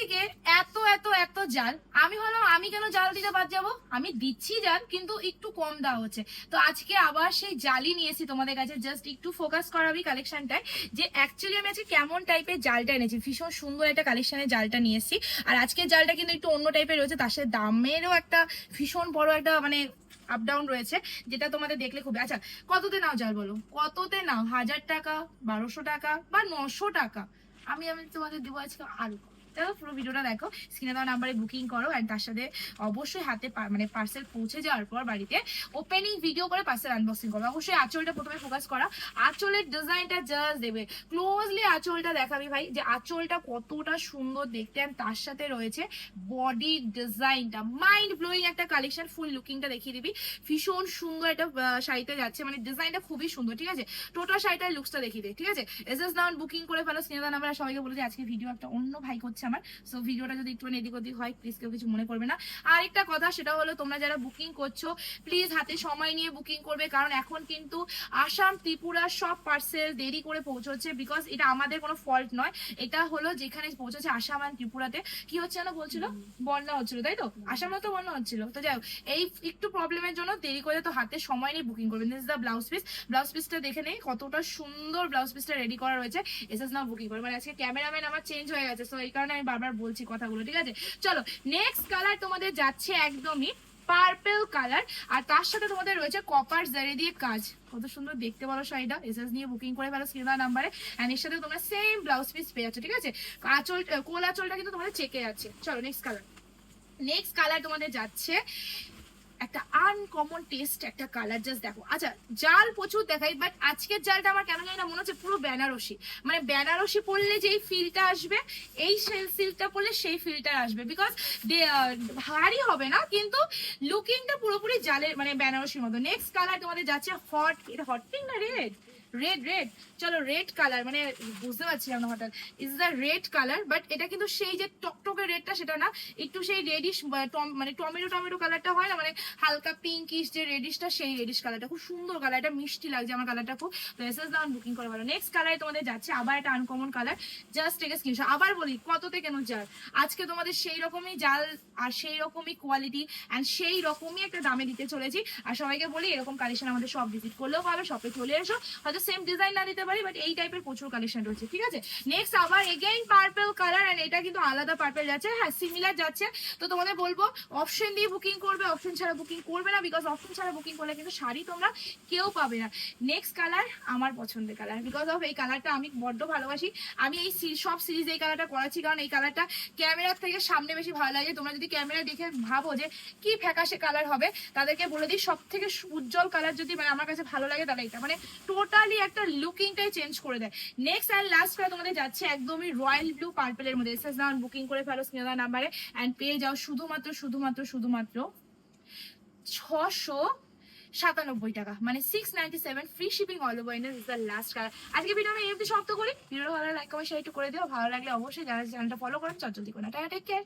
থেকে এত এত এত জাল। আমি ভাবলাম, আমি কেন জাল দিতে বাদ যাব? আমি দিচ্ছি জাল, কিন্তু একটু কম দেওয়া হচ্ছে। তো আজকে আবার সেই জালই নিয়েছি তোমাদের কাছে। জাস্ট একটু ফোকাস করাবি কালেকশনটায় যে অ্যাকচুয়ালি আমি আজকে কেমন টাইপের জালটা এনেছি। ভীষণ সুন্দর একটা কালেকশনের জালটা নিয়েছি আর আজকের জালটা কিন্তু একটু অন্য টাইপের রয়েছে, তার সাথে দামেরও একটা ভীষণ বড় একটা মানে আপ ডাউন রয়েছে, যেটা তোমাদের দেখলে খুব আচ্ছা কততে নাও জাল বলো? কততে নাও? হাজার টাকা, বারোশো টাকা বা নশো টাকা? আমি আমি তোমাদের দেবো আজকে আরও। কম। পুরো ভিডিওটা দেখো। স্ক্রিনে দেওয়া নাম্বারে বুকিং করো আর তার সাথে অবশ্যই হাতে মানে পার্সেল পৌঁছে যাওয়ার পর বাড়িতে ওপেনিং ভিডিও করে পার্সেল আনবক্সিং করো অবশ্যই আঁচলটা প্রথমে ফোকাস করা। আঁচলের ডিজাইনটা জাস্ট দেবে। ক্লোজলি আঁচলটা দেখাবি ভাই, যে আঁচলটা কতটা সুন্দর দেখতে আর তার সাথে রয়েছে বডি ডিজাইনটা মাইন্ড ব্লোয়িং একটা কালেকশন ফুল লুকিংটা দেখিয়ে দিবি। ভীষণ সুন্দর একটা শাড়িতে যাচ্ছে। মানে ডিজাইনটা খুবই সুন্দর, ঠিক আছে? টোটাল শাড়িটার লুকসটা দেখিয়ে দে, ঠিক আছে? এস এস নাউন বুকিং করে ফেলো। স্নেহদা নাম্বার সবাইকে বলে যে, আজকে ভিডিও একটা অন্য ভাই করছে। আমার। সো ভিডিওটা যদি একটু এদিক ওদিক হয় প্লিজ কেউ কিছু মনে করবে না। আরেকটা কথা, সেটা হলো তোমরা যারা বুকিং করছ প্লিজ হাতে সময় নিয়ে বুকিং করবে, কারণ এখন কিন্তু আসাম, ত্রিপুরা সব পার্সেল দেরি করে পৌঁছচ্ছে বিকজ এটা আমাদের কোনো ফল্ট নয়। এটা হলো যেখানে পৌঁছেছে আসাম আর ত্রিপুরাতে। কি হচ্ছে না বলছিল? বন্যা হচ্ছিল, তাই তো? আসামে তো বন্যা হচ্ছিল। তো যাই এই একটু প্রবলেমের জন্য দেরি করে তো হাতে সময় নিয়ে বুকিং করবেন this the blouse piece blouse পিসটা দেখে নেই, কতটা সুন্দর ব্লাউজ পিসটা রেডি করা রয়েছে। এস এস নাও বুকিং করে মানে আজকে ক্যামেরাম্যান আমার চেঞ্জ হয়ে গেছে সো এই কারণে আমি বারবার বলছি কথাগুলো, ঠিক আছে? চলো নেক্সট কালার তোমাদের যাচ্ছে একদমই পার্পেল কালার আর তার সাথে তোমাদের রয়েছে কপার জারি দিয়ে কাজ। কত সুন্দর দেখতে পারো শাড়িটা এসএস নিয়ে বুকিং করে ফেলো স্ক্রিন নাম্বারে অ্যান্ড এর সাথে তোমরা সেম ব্লাউজ পিস পেয়ে যাচ্ছ, ঠিক আছে? আঁচল, কোল আঁচলটা কিন্তু তোমাদের চেকে যাচ্ছে চলো নেক্সট কালার নেক্সট কালার তোমাদের যাচ্ছে একটা আনকমন টেস্ট একটা কালার জাস্ট দেখো। আচ্ছা জাল প্রচুর দেখাই বাট আজকের জালটা আমার কেন জানি না মনে হচ্ছে পুরো বেনারসি। মানে বেনারসি পড়লে যেই ফিলটা আসবে, এই সিল্কটা পড়লে সেই ফিলটা আসবে। বিকজ ভারী হবে না, কিন্তু লুকিংটা পুরোপুরি জালের মানে বেনারসির মতো। নেক্সট কালার তোমাদের যাচ্ছে হট এটা হট পিঙ্ক না রেড রেড রেড চলো রেড কালার মানে বুঝতে পারছিলাম না হঠাৎ। Is the red colour but এটা কিন্তু সেই যে টকটকে রেডটা সেটা না, একটু সেই রেডিশ মানে টমেটো টমেটো কালারটা হয় না মানে হালকা পিঙ্কিশ যে রেডিশটা সেই রেডিশ কালারটা খুব সুন্দর কালার এটা মিষ্টি লাগছে আমার কালারটা খুব। তো এস এস দাউন বুকিং করে ভালো। নেক্সট কালারে তোমাদের যাচ্ছে, আবার একটা uncommon colour just take screenshot আবার বলি, কততে কেন জাল আজকে তোমাদের সেই রকমই জাল আর সেই রকমই কোয়ালিটি অ্যান্ড সেই রকমই একটা দামে দিতে চলেছি। আর সবাইকে বলি, এরকম কালেকশন আমাদের সব ভিজিট করলেও পাবে শপে চলে এসো। হয়তো সেম ডিজাইন না দিতে পারি বাট এই টাইপের প্রচুর কালেকশন রয়েছে, ঠিক আছে? নেক্সট আবার এগেইন পার্পেল কালার এন্ড এটা কিন্তু আলাদা পার্পেল যাচ্ছে হ্যাঁ সিমিলার যাচ্ছে। তো তোমাদের বলব অপশন দিয়ে বুকিং করবে অপশন ছাড়া বুকিং করবে না বিকজ অপশন ছাড়া বুকিং করলে কিন্তু শাড়ি তোমরা কেউ পাবে না। নেক্সট কালার আমার পছন্দের কালার বিকজ অফ এই কালারটা আমি বড্ড ভালোবাসি। আমি এই সব সিরিজ এই কালারটা করাচ্ছি, কারণ এই কালারটা ক্যামেরার থেকে সামনে বেশি ভালো লাগে। তোমরা যদি ক্যামেরা দেখে ভাবো যে কি ফ্যাকাশে কালার হবে, তাদেরকে বলে দিই সব থেকে উজ্জ্বল কালার যদি মানে আমার কাছে ভালো লাগে, তাহলে এটা মানে টোটালি একটা লুকিংটাই চেঞ্জ করে দেয়। নেক্সট অ্যান্ড লাস্ট করে তোমাদের যাচ্ছে একদমই রয়্যাল ব্লু পার্পেলের মধ্যে। এসএস নাম বুকিং করে ফেলো স্নেহা নাম্বারে অ্যান্ড পেয়ে যাও শুধুমাত্র শুধুমাত্র শুধুমাত্র ছশো সাতানব্বই টাকা। মানে six ninety seven free shipping all over India is the last colour আজকে ভিডিও আমি এমনি সমাপ্ত করি। ভিডিওটা ভালো লাইক কমেন্ট শেয়ার একটু করে দিও। ভালো লাগলে অবশ্যই যারা চ্যানেলটা ফলো করেন চল জলদি করে টাটা টেক কেয়ার